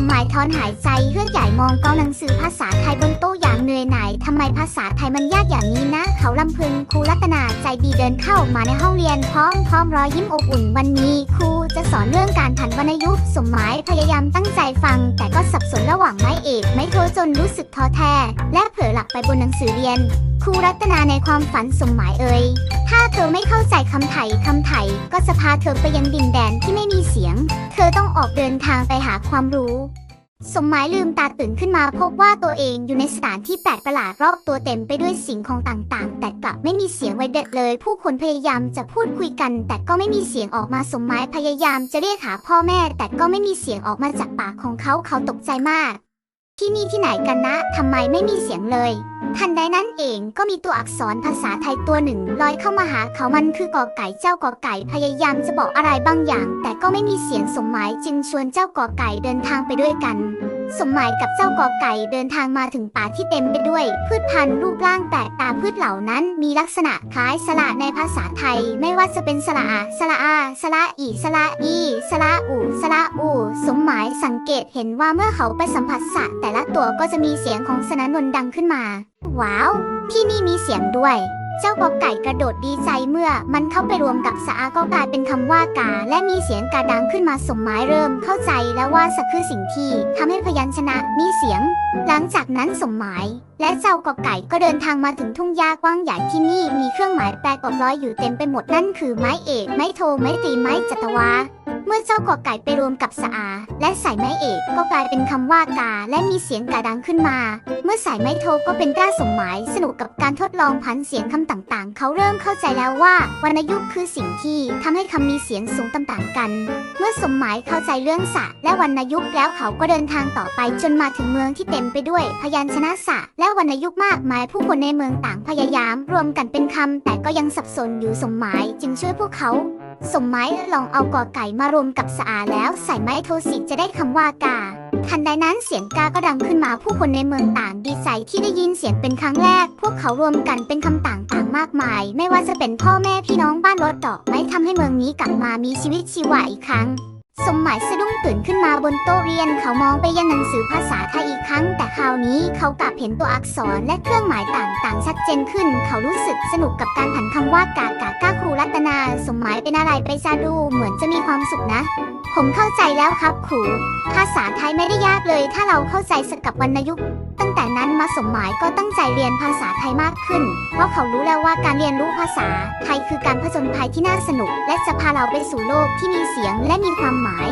มหมายถอนหายใจเฮือกใหญ่มองกองหนังสือภาษาไทยบนโต๊ะอย่างเหนื่อยหน่ายทำไมภาษาไทยมันยากอย่างนี้นะ เขาลำพึงครูรัตนาใจดีเดินเข้ามาในห้องเรียนพร้อมพร้อมรอยยิ้มอบอุ่นวันนี้ครูจะสอนเรื่องการผันวรรณยุกต์สมหมายพยายามตั้งใจฟัง แต่ก็สับสนระหว่างไม้เอกไม้โทจนรู้สึกท้อแท้ และเผลอหลับไปบนหนังสือเรียนครูรัตนาในความฝันสมหมายเอ่ยถ้าเธอไม่เข้าใจคำไถ่คำไถ่ก็จะพาเธอไปยังดินแดนที่ไม่มี อต้องออกเดินทางไปหาความรู้ สมหมายลืมตาตื่นขึ้นมาพบว่าตัวเองอยู่ในสถานที่แปลกประหลาดรอบตัวเต็มไปด้วยสิ่งของต่างๆ แต่กลับไม่มีเสียงไวเด็ดเลย ผู้คนพยายามจะพูดคุยกัน แต่ก็ไม่มีเสียงออกมาสมหมายพยายามจะเรียกหาพ่อแม่ แต่ก็ไม่มีเสียงออกมาจากปากของเขาเขาตกใจมาก ที่นี่ที่ไหนกันนะ ทำไมไม่มีเสียงเลย ทันใดนั้นเองก็มีตัวอักษรภาษาไทยตัวหนึ่งลอยเข้ามาหาเขามันคือกอไก่เจ้ากอไก่พยายามจะบอกอะไรบางอย่าง แต่ก็ไม่มีเสียงสมหมายจึงชวนเจ้ากอไก่เดินทางไปด้วยกัน สมหมายกับเจ้ากอไก่เดินทางมาถึงป่าที่เต็มไปด้วย พืชพันธุ์รูปร่างแปลกตาพืชเหล่านั้น มีลักษณะคล้ายสระในภาษาไทย ไม่ว่าจะเป็นสระอาสระอาสระอีสระอีสระอูสระอูสมหมายสังเกตเห็นว่าเมื่อเขาไปสัมผัสสัตว์แต่ละตัวก็จะมีเสียงของสนานน์ดังขึ้นมา ว้าว ที่นี่มีเสียงด้วย เจ้ากอไก่กระโดดดีใจเมื่อมันเข้าไปรวมกับสะอาก็กลายเป็นคำว่ากา และมีเสียงกาดังขึ้นมาสมหมายเริ่มเข้าใจแล้วว่าสักคือสิ่งที่ทำให้พยัญชนะมีเสียง หลังจากนั้นสมหมาย และเจ้ากอไก่ก็เดินทางมาถึงทุ่งหญ้ากว้างใหญ่ที่นี่มีเครื่องหมายแปลกๆร้อยอยู่เต็มไปหมดนั่นคือไม้เอกไม้โทไม้ตีไม้จัตวา เมื่อเจ้ากอไก่ไปรวมกับสะอา และใส่ไม้เอกก็กลายเป็นคำว่ากา และมีเสียงกาดังขึ้นมา เมื่อใส่ไม้โทก็เป็นกล้าสมหมายสนุกกับการทดลองพันเสียงคำต่างๆ เขาเริ่มเข้าใจแล้วว่าวรรณยุกต์คือสิ่งที่ทำให้คำมีเสียงสูงต่างๆกัน เมื่อสมหมายเข้าใจเรื่องสะและวรรณยุกต์แล้วเขาก็เดินทางต่อไปจนมาถึงเมืองที่เต็มไปด้วย พยัญชนะสะและวรรณยุกต์มากมายผู้คนในเมืองต่างพยายาม รวมกันเป็นคำแต่ก็ยังสับสนอยู่สมหมายจึงช่วยพวกเขา สมหมายลองเอากอไก่มารวมกับสะอาแล้วใส่ไม้โทสิจะได้คำว่ากา ทันใดนั้นเสียงกาก็ดังขึ้นมาผู้คนในเมืองต่างดีใจที่ได้ยินเสียงเป็นครั้งแรก พวกเขารวมกันเป็นคำต่างๆมากมาย ไม่ว่าจะเป็นพ่อแม่พี่น้องบ้านรถดอกไม้ทำให้เมืองนี้กลับมามีชีวิตชีวาอีกครั้ง สมหมายสะดุ้งตื่นขึ้นมาบนโต๊ะเรียนเขามองไปยังหนังสือภาษาไทยอีกครั้ง แต่คราวนี้เขากลับเห็นตัวอักษรและเครื่องหมายต่างๆ ชัดเจนขึ้น เขารู้สึกสนุกกับการผันคำว่ากากากาครูรัตนา สมหมายเป็นอะไรไปซาดูเหมือนจะมีความสุขนะ ผมเข้าใจแล้วครับครูภาษาไทยไม่ได้ยากเลย ถ้าเราเข้าใจสกับวรรณยุกต์ตั้งแต่นั้นมาสมหมายก็ตั้งใจเรียนภาษาไทยมากขึ้น เพราะเขารู้แล้วว่าการเรียนรู้ภาษาไทยคือการผจญภัยที่น่าสนุก และจะพาเราไปสู่โลกที่มีเสียงและมีความหมาย